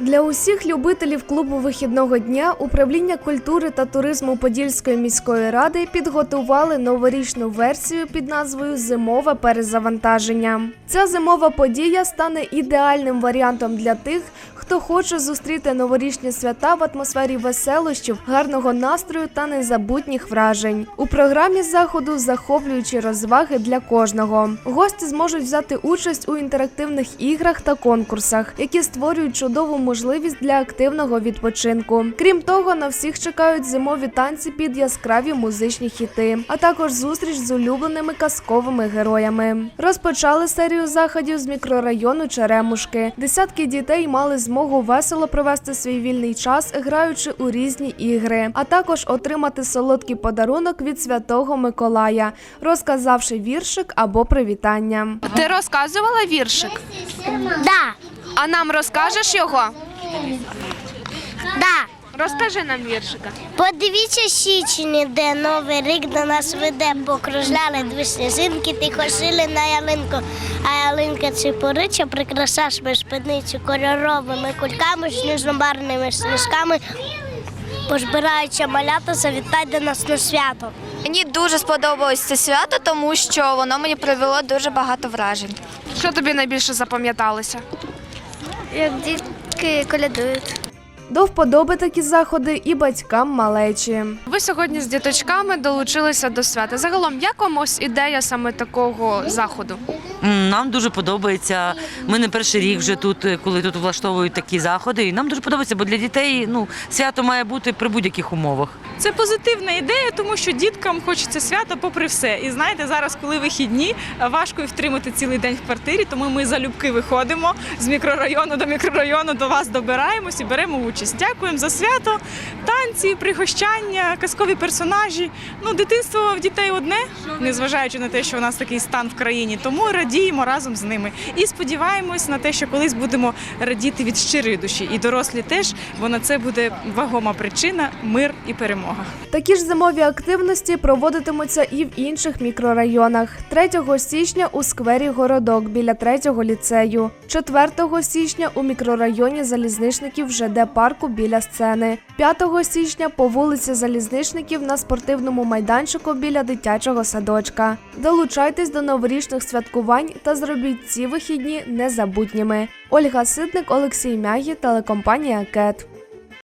Для усіх любителів клубу вихідного дня управління культури та туризму Подільської міської ради підготували новорічну версію під назвою Зимове перезавантаження. Ця зимова подія стане ідеальним варіантом для тих, хто хоче зустріти новорічні свята в атмосфері веселощів, гарного настрою та незабутніх вражень. У програмі заходу захоплюючі розваги для кожного. Гості зможуть взяти участь у інтерактивних іграх та конкурсах, які створюють чудову можливість для активного відпочинку. Крім того, на всіх чекають зимові танці під яскраві музичні хіти, а також зустріч з улюбленими казковими героями. Розпочали серію заходів з мікрорайону Черемушки. Десятки дітей мали змогу весело провести свій вільний час, граючи у різні ігри, а також отримати солодкий подарунок від святого Миколая, розказавши віршик або привітання. Ти розказувала віршик? Да, А нам розкажеш його? да. Розкажи нам віршика. Подивіться січень іде, новий рік до нас веде, покружляли дві сніжинки, тихо шили на ялинку, а ялинка ципорича прикраша шпиницю кольоровими кульками, сніжнобарними сніжками. Пожбираються малята, завітай до нас на свято. Мені дуже сподобалось це свято, тому що воно мені привело дуже багато вражень. Що тобі найбільше запам'яталося? Як дітки колядують. До вподоби такі заходи і батькам малечі. Ви сьогодні з діточками долучилися до свята. Загалом, як вам ось ідея саме такого заходу? Нам дуже подобається. Ми не перший рік вже тут, е, коли тут влаштовують такі заходи. І нам дуже подобається, бо для дітей ну свято має бути при будь-яких умовах. Це позитивна ідея, тому що діткам хочеться свята попри все. І знаєте, зараз, коли вихідні, важко і втримати цілий день в квартирі, тому ми залюбки виходимо з мікрорайону до мікрорайону, до вас добираємось і беремо участь. Дякуємо за свято, танці, пригощання, казкові персонажі. Ну, дитинство в дітей одне, незважаючи на те, що у нас такий стан в країні. Тому радіємо разом з ними. І сподіваємось на те, що колись будемо радіти від щирої душі. І дорослі теж, бо на це буде вагома причина, мир і перемога. Такі ж зимові активності проводитимуться і в інших мікрорайонах. 3 січня у сквері Городок біля 3 ліцею, 4 січня у мікрорайоні залізничників ЖД парку біля сцени, 5 січня по вулиці Залізничників на спортивному майданчику біля дитячого садочка. Долучайтесь до новорічних святкувань та зробіть ці вихідні незабутніми. Ольга Ситник, Олексій Мягі, телекомпанія Кет.